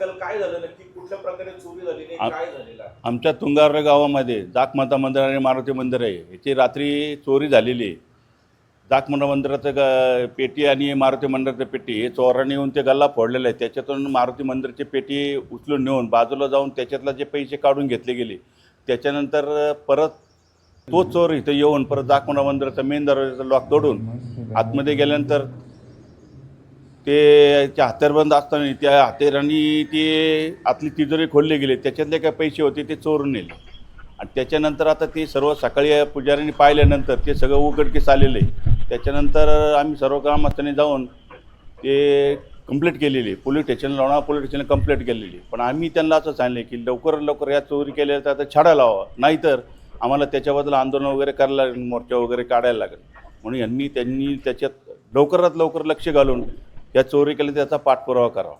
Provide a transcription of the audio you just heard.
काल काय झालं नक्की? कुठल्या प्रकारे चोरी झाली नाही? आ- काय झालेलं आहे? आमच्या तुंगार गावामध्ये जाकमाता मंदिर आणि मारुती मंदिर आहे. याची रात्री चोरी झालेली आहे. जाकमाता मंदिराचं ग पेटी आणि मारुती मंदिराचं पेटी हे चोरांनी येऊन ते गल्ला फोडलेलं आहे. त्याच्यातून मारुती मंदिरची पेटी उचलून नेऊन बाजूला जाऊन त्याच्यातला जे पैसे काढून घेतले गेले त्याच्यानंतर परत तो चोर इथं येऊन परत जाकमाता मंदिराचा मेन दरवाजाचा लॉक तोडून आतमध्ये गेल्यानंतर ते त्या हत्यारबंद असताना त्या हत्यारांनी ते आतली तिजोरी खोलले गेले. त्याच्यातले काय पैसे होते ते चोरून नेले. आणि त्याच्यानंतर आता ते सर्व सकाळी पुजाऱ्यांनी पाहिल्यानंतर ते सगळं उघडकीस आलेलं. आहे त्याच्यानंतर आम्ही सर्व ग्रामस्थांनी जाऊन ते कंप्लीट केलेली. पोलीस स्टेशन लावणार पोलीस स्टेशनला कंप्लेंट केलेली. पण आम्ही त्यांना असं सांगितलं की लवकरात लवकर या चोरी केल्या तर आता छाडा लावा. नाहीतर आम्हाला त्याच्याबद्दल आंदोलन वगैरे करायला लागेल मोर्चा वगैरे काढायला लागेल. म्हणून यांनी त्यांनी त्याच्यात लवकरात लवकर लक्ष घालून या चोरी केली त्याचा पाठपुरावा करावा.